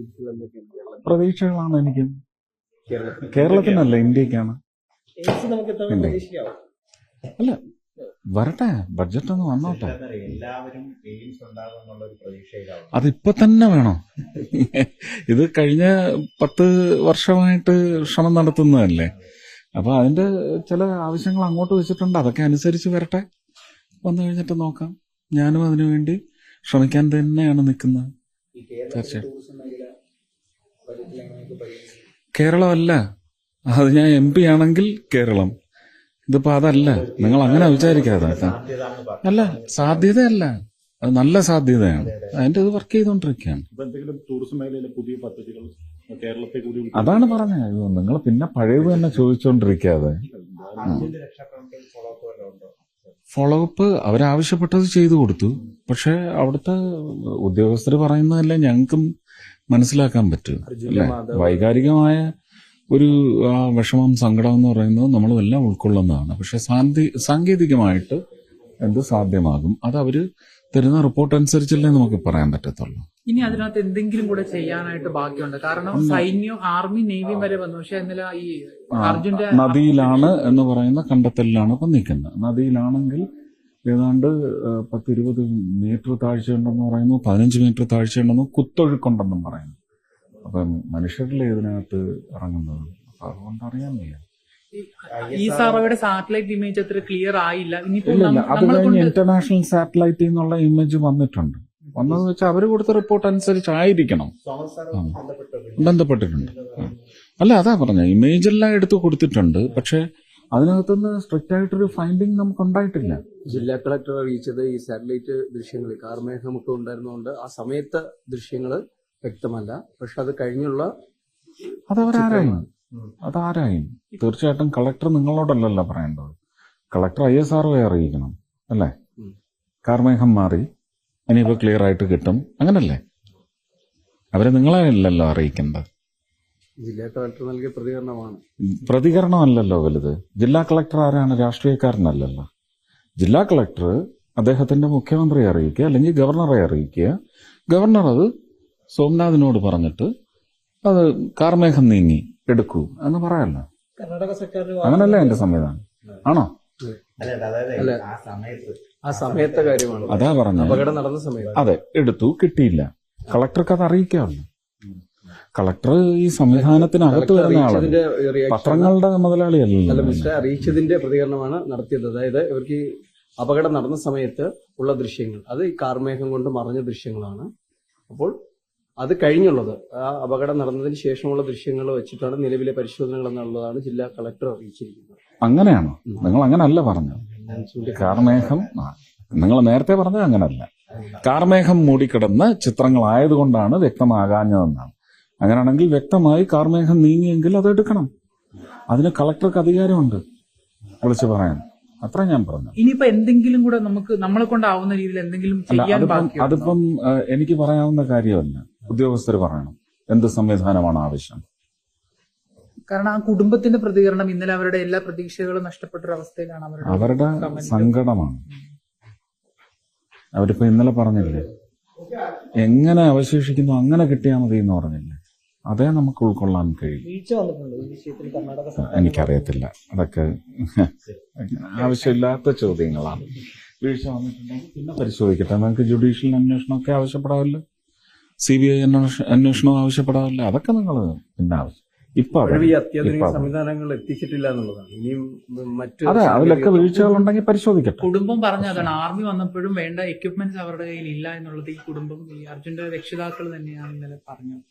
പ്രതീക്ഷകൾ എന്തൊക്കെയാണ് കേരളത്തിൽ? പ്രതീക്ഷകളാണ് എനിക്ക്. കേരളത്തിൽ. കേരളത്തിനല്ല ഇന്ത്യക്കാണ്. എയിംസ് നമുക്ക് എത്ര ഉണ്ട്. പ്രതീക്ഷിക്കാവോ? അല്ല വരട്ടെ ബഡ്ജറ്റ് ഒന്ന് വന്നോട്ടെ എല്ലാവരും എയിംസ് ഒരു പ്രതീക്ഷയിലാണ് അതിപ്പോ തന്നെ വേണോ. ഇത് കഴിഞ്ഞ പത്ത് വർഷമായിട്ട് ശ്രമം നടത്തുന്നതല്ലേ? അപ്പൊ അതിന്റെ ചില ആവശ്യങ്ങൾ അങ്ങോട്ട് വെച്ചിട്ടുണ്ട്. അതൊക്കെ അനുസരിച്ച് വരട്ടെ. വന്നു കഴിഞ്ഞിട്ട് നോക്കാം. ഞാനും അതിനുവേണ്ടി ശ്രമിക്കാൻ തന്നെയാണ് നിൽക്കുന്നത്. ഈ കേരളത്തിലെ തീർച്ചയായും. ടൂറിസം കേരളമല്ല. അത് ഞാൻ എം പി ആണെങ്കിൽ കേരളം. ഇതിപ്പോ അതല്ല. നിങ്ങൾ അങ്ങനെ വിചാരിക്കാതെ. അല്ല സാധ്യതയല്ല. അത് നല്ല സാധ്യതയാണ്. അതിന്റെ ഇത് വർക്ക് ചെയ്തുകൊണ്ടിരിക്കുകയാണ് ടൂറിസം മേഖലയിലെ പുതിയ പദ്ധതികൾ കേരളത്തെ കൂടി അതാണ് പറഞ്ഞത് നിങ്ങൾ പിന്നെ പഴയത് തന്നെ ചോദിച്ചുകൊണ്ടിരിക്കാതെ ഫോളോ അപ്പ് അവരാവശ്യപ്പെട്ടത് ചെയ്തു കൊടുത്തു. പക്ഷെ അവിടുത്തെ ഉദ്യോഗസ്ഥർ പറയുന്നതല്ലേ ഞങ്ങൾക്കും മനസ്സിലാക്കാൻ പറ്റും അല്ലെ? വൈകാരികമായ ഒരു ആ വിഷമം സങ്കടം എന്ന് പറയുന്നത് നമ്മളെല്ലാം ഉൾക്കൊള്ളുന്നതാണ്. പക്ഷെ സാന്തി സാങ്കേതികമായിട്ട് എന്ത് സാധ്യമാകും? അത് അവർ തരുന്ന റിപ്പോർട്ട് അനുസരിച്ചല്ലേ നമുക്ക് പറയാൻ പറ്റത്തുള്ളൂ. ഇനി അതിനകത്ത് എന്തെങ്കിലും കൂടെ ചെയ്യാനായിട്ട് ബാക്കിയുണ്ട്. കാരണം സൈന്യം ആർമി നേവി വരെ വന്നു. പക്ഷെ ഇന്നലെ ഈ അർജുന്റെ നദിയിലാണ് എന്ന് പറയുന്ന കണ്ടെത്തലിലാണ് ഇപ്പൊ നിൽക്കുന്നത്. നദിയിലാണെങ്കിൽ ഏതാണ്ട് പത്തിരുപത് മീറ്റർ താഴ്ചയുണ്ടെന്ന് പറയുന്നു പതിനഞ്ച് മീറ്റർ താഴ്ചയുണ്ടെന്ന് കുത്തൊഴുക്കുണ്ടെന്നും പറയുന്നു. അപ്പം മനുഷ്യരിലെ ഇതിനകത്ത് ഇറങ്ങുന്നത്? അപ്പൊ അതുകൊണ്ട് അറിയാൻ വയ്യ. ഈ സർവേയുടെ സാറ്റലൈറ്റ് ഇമേജ് അത്ര ക്ലിയർ ആയില്ല. അത് കഴിഞ്ഞ് ഇന്റർനാഷണൽ സാറ്റലൈറ്റിൽ നിന്നുള്ള ഇമേജ് വന്നിട്ടുണ്ട്. വന്നതെന്ന് വെച്ചാൽ അവർ കൊടുത്ത റിപ്പോർട്ട് അനുസരിച്ചായിരിക്കണം. ബന്ധപ്പെട്ടിട്ടുണ്ട്. അല്ല അതാ പറഞ്ഞ ഇമേജ് എല്ലാം എടുത്ത് കൊടുത്തിട്ടുണ്ട് പക്ഷെ അതിനകത്തുനിന്ന് സ്ട്രിക്റ്റ് ആയിട്ടൊരു ഫൈൻഡിങ് നമുക്ക് ഉണ്ടായിട്ടില്ല ജില്ലാ കളക്ടർ അറിയിച്ചത് ഈ സാറ്റലൈറ്റ് ദൃശ്യങ്ങൾ കാർമേഘമൊക്കെ ഉണ്ടായിരുന്നതുകൊണ്ട് ആ സമയത്ത് ദൃശ്യങ്ങൾ വ്യക്തമല്ല. പക്ഷെ അത് കഴിഞ്ഞുള്ള അതവരാരായും? അതാരായും? തീർച്ചയായിട്ടും കളക്ടർ നിങ്ങളോടല്ലല്ലോ പറയേണ്ടത്. കളക്ടർ ഐ എസ് ആർ അറിയിക്കണം അല്ലേ? കാർമേഘം മാറി ഇനിയിപ്പോ ക്ലിയർ ആയിട്ട് കിട്ടും അങ്ങനല്ലേ? അവരെ നിങ്ങളല്ലല്ലോ അറിയിക്കേണ്ടത്. ജില്ലാ കളക്ടർ നൽകിയ പ്രതികരണമാണ്. പ്രതികരണമല്ലല്ലോ വലുത്. ജില്ലാ കളക്ടർ ആരാണ്? രാഷ്ട്രീയക്കാരനല്ലല്ലോ. ജില്ലാ കളക്ടർ അദ്ദേഹത്തിന്റെ മുഖ്യമന്ത്രിയെ അറിയിക്കുക അല്ലെങ്കിൽ ഗവർണറെ അറിയിക്കുക. ഗവർണർ അത് സോംനാഥിനോട് പറഞ്ഞിട്ട് അത് കാർമേഘം നീങ്ങി എടുക്കൂ എന്ന് പറയല്ലോ കർണാടക സർക്കാർ അങ്ങനല്ലേ എന്റെ സംവിധാനം? ആണോ? അല്ല അതായത് ആ സമയത്ത്. ആ സമയത്തെ കാര്യമാണ്. അതാ പറഞ്ഞത്. അപകടം നടന്ന സമയത്ത് അതെ എടുത്തു കിട്ടിയില്ല. കളക്ടർക്ക് അത് അറിയിക്കാമല്ലോ. കളക്ടർ ഈ സംവിധാനത്തിനകത്ത് വരുന്ന ആളാണ് പത്രങ്ങളുടെ അല്ല മുതലാളിയല്ലല്ലോ മിസ്റ്റർ അറിയിച്ചതിന്റെ പ്രതികരണമാണ് നടത്തിയത്. അതായത് ഇവർക്ക് ഈ അപകടം നടന്ന സമയത്ത് ഉള്ള ദൃശ്യങ്ങൾ. അത് ഈ കാർമേഘം കൊണ്ട് മറഞ്ഞ ദൃശ്യങ്ങളാണ്. അപ്പോൾ അത് കഴിഞ്ഞുള്ളത്. ആ അപകടം നടന്നതിന് ശേഷമുള്ള ദൃശ്യങ്ങൾ വെച്ചിട്ടാണ് നിലവിലെ പരിശോധനകൾ എന്നുള്ളതാണ് ജില്ലാ കളക്ടർ അറിയിച്ചിരിക്കുന്നത്. അങ്ങനെയാണോ. നിങ്ങൾ അങ്ങനല്ല പറഞ്ഞത്. കാർമേഘം നിങ്ങൾ നേരത്തെ പറഞ്ഞത് അങ്ങനല്ല. കാർമേഘം മൂടിക്കിടന്ന് ചിത്രങ്ങളായതുകൊണ്ടാണ് വ്യക്തമാകാഞ്ഞതെന്നാണ്. അങ്ങനെയാണെങ്കിൽ വ്യക്തമായി കാർമേഘം നീങ്ങിയെങ്കിൽ അത് എടുക്കണം. അതിന് കളക്ടർക്ക് അധികാരമുണ്ട് വിളിച്ചു പറയാൻ. അത്ര ഞാൻ പറഞ്ഞു. ഇനിയിപ്പോ എന്തെങ്കിലും കൂടെ നമുക്ക് നമ്മളെ കൊണ്ടാവുന്ന രീതിയിൽ എന്തെങ്കിലും അതിപ്പം എനിക്ക് പറയാവുന്ന കാര്യമല്ല. ഉദ്യോഗസ്ഥർ പറയണം എന്ത് സംവിധാനമാണ് ആവശ്യം? കാരണം ആ കുടുംബത്തിന്റെ പ്രതികരണം ഇന്നലെ അവരുടെ എല്ലാ പ്രതീക്ഷകളും നഷ്ടപ്പെട്ട അവസ്ഥയിലാണ് അവരുടെ അവരുടെ. സങ്കടമാണ് അവരിപ്പോ ഇന്നലെ പറഞ്ഞില്ലേ എങ്ങനെ അവശേഷിക്കുന്നു അങ്ങനെ കിട്ടിയാൽ മതി എന്ന് പറഞ്ഞില്ലേ? അതേ നമുക്ക് ഉൾക്കൊള്ളാൻ കഴിയും. എനിക്കറിയത്തില്ല. അതൊക്കെ ആവശ്യമില്ലാത്ത ചോദ്യങ്ങളാണ്. വീഴ്ച വന്നിട്ടുണ്ടെങ്കിൽ പിന്നെ പരിശോധിക്കട്ടെ. നമുക്ക് ജുഡീഷ്യൽ അന്വേഷണമൊക്കെ ആവശ്യപ്പെടാമല്ലോ സി ബി ഐ അന്വേഷണം ആവശ്യപ്പെടാമല്ലോ അതൊക്കെ നിങ്ങൾ പിന്നെ ആവശ്യം. ഇപ്പൊ. അത്യാധുനിക. സംവിധാനങ്ങൾ എത്തിച്ചിട്ടില്ല എന്നുള്ളതാണ്. ഇനിയും മറ്റു അതെ അതിലൊക്കെ വീഴ്ചകളുണ്ടെങ്കിൽ പരിശോധിക്കട്ടെ. കുടുംബം പറഞ്ഞതാണ് ആർമി വന്നപ്പോഴും വേണ്ട എക്യുപ്മെന്റ്സ് അവരുടെ കയ്യിൽ ഇല്ല എന്നുള്ളത് ഈ കുടുംബം ഈ അർജുന്റെ രക്ഷിതാക്കൾ തന്നെയാണ് ഇന്നലെ പറഞ്ഞത്.